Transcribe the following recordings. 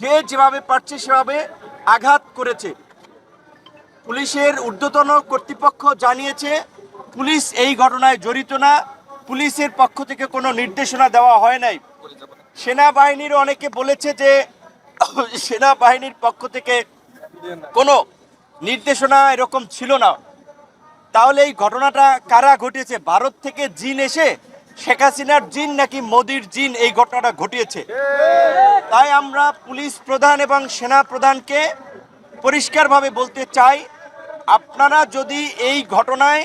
যে যেভাবে পারছে সেভাবে আঘাত করেছে। পুলিশের ঊর্ধ্বতন কর্তৃপক্ষ জানিয়েছে, পুলিশ এই ঘটনায় জড়িত না। পুলিশের পক্ষ থেকে কোনো নির্দেশনা দেওয়া হয় নাই। সেনাবাহিনীর অনেকে বলেছে যে সেনাবাহিনীর পক্ষ থেকে কোনো নির্দেশনা এরকম ছিল না। তাহলে এই ঘটনাটা কারা ঘটেছে ভারত থেকে জিন এসে শেখ হাসিনার জিন নাকি মোদির জিন, এই ঘটনাটা ঘটিয়েছে। তাই আমরা পুলিশ প্রধান এবং সেনা প্রধানকে পরিষ্কারভাবে বলতে চাই, আপনারা যদি এই ঘটনায়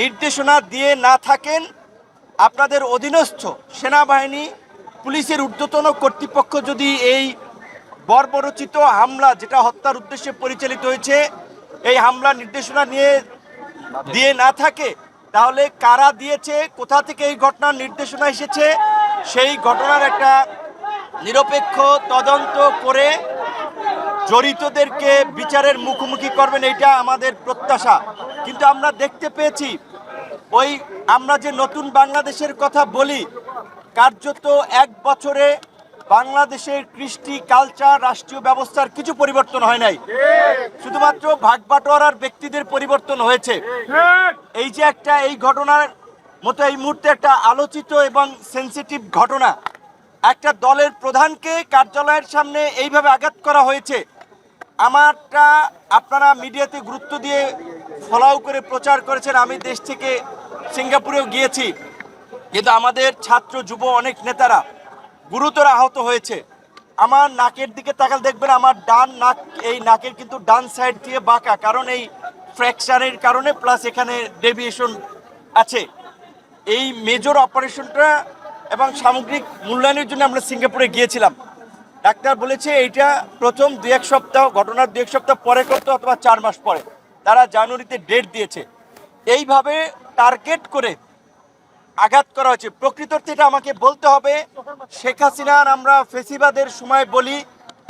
নির্দেশনা দিয়ে না থাকেন, আপনাদের অধীনস্থ সেনাবাহিনী, পুলিশের ঊর্ধ্বতন কর্তৃপক্ষ যদি এই বর্বরচিত হামলা, যেটা হত্যার উদ্দেশ্যে পরিচালিত হয়েছে, এই হামলা নির্দেশনা নিয়ে দিয়ে না থাকে তাহলে কারা দিয়েছে, কোথা থেকে এই ঘটনার নির্দেশনা এসেছে, সেই ঘটনার একটা নিরপেক্ষ তদন্ত করে জড়িতদেরকে বিচারের মুখোমুখি করবেন এটা আমাদের প্রত্যাশা। কিন্তু আমরা দেখতে পেয়েছি, ওই আমরা যে নতুন বাংলাদেশের কথা বলি, কার্যত এক বছরে বাংলাদেশের কৃষ্টি, কালচার, রাষ্ট্রীয় ব্যবস্থার কিছু পরিবর্তন হয় নাই। শুধুমাত্র ভাগ বাটোয়ারার ব্যক্তিদের পরিবর্তন হয়েছে। এই যে একটা এই ঘটনার মতো এই মুহূর্তে একটা আলোচিত এবং সেন্সিটিভ ঘটনা। একটা দলের প্রধানকে কার্যালয়ের সামনে এইভাবে আঘাত করা হয়েছে। আমারটা আপনারা মিডিয়াতে গুরুত্ব দিয়ে ফলাও করে প্রচার করেছেন। আমি দেশ থেকে সিঙ্গাপুরেও গিয়েছি। কিন্তু আমাদের ছাত্র, যুব অনেক নেতারা গুরুতর আহত হয়েছে। আমার নাকের দিকে তাকাল দেখবেন আমার ডান নাক, এই নাকের কিন্তু ডান সাইড দিয়ে বাঁকা, কারণ এই ফ্র্যাকচারের কারণে প্লাস এখানে ডেভিয়েশন আছে। এই মেজর অপারেশনটা এবং সামগ্রিক মূল্যায়নের জন্য আমরা সিঙ্গাপুরে গিয়েছিলাম। ডাক্তার বলেছে এইটা প্রথম দু এক সপ্তাহ, ঘটনার দু এক সপ্তাহ পরে করতে অথবা চার মাস পরে। তারা জানুয়ারিতে ডেট দিয়েছে। এইভাবে টার্গেট করে আঘাত করা হয়েছে। প্রকৃতার্থে এটা আমাকে বলতে হবে, শেখ হাসিনার আমরা ফেসিবাদের সময় বলি,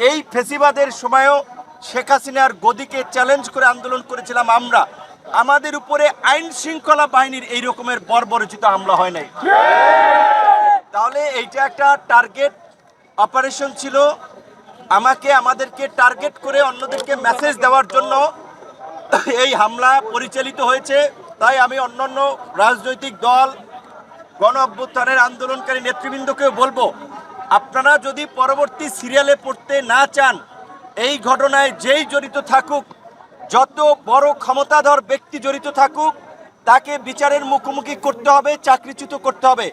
এই ফেসিবাদের সময়ও শেখ হাসিনার গদিকে চ্যালেঞ্জ করে আন্দোলন করেছিলাম আমরা। আমাদের উপরে আইন শৃঙ্খলা বাহিনীর এই রকমের বর্বরচিত হামলা হয় নাই। তাহলে এইটা একটা টার্গেট অপারেশন ছিল। আমাকে, আমাদেরকে টার্গেট করে অন্যদেরকে মেসেজ দেওয়ার জন্য এই হামলা পরিচালিত হয়েছে। তাই আমি অন্যান্য রাজনৈতিক দল গণ অভ্যুত্থানের আন্দোলনকারী নেতৃবৃন্দকেও বলব, আপনারা যদি পরবর্তী সিরিয়ালে পড়তে না চান, এই ঘটনায় যেই জড়িত থাকুক, যত বড় ক্ষমতাধর ব্যক্তি জড়িত থাকুক, তাকে বিচারের মুখোমুখি করতে হবে, চাকরিচ্যুত করতে হবে।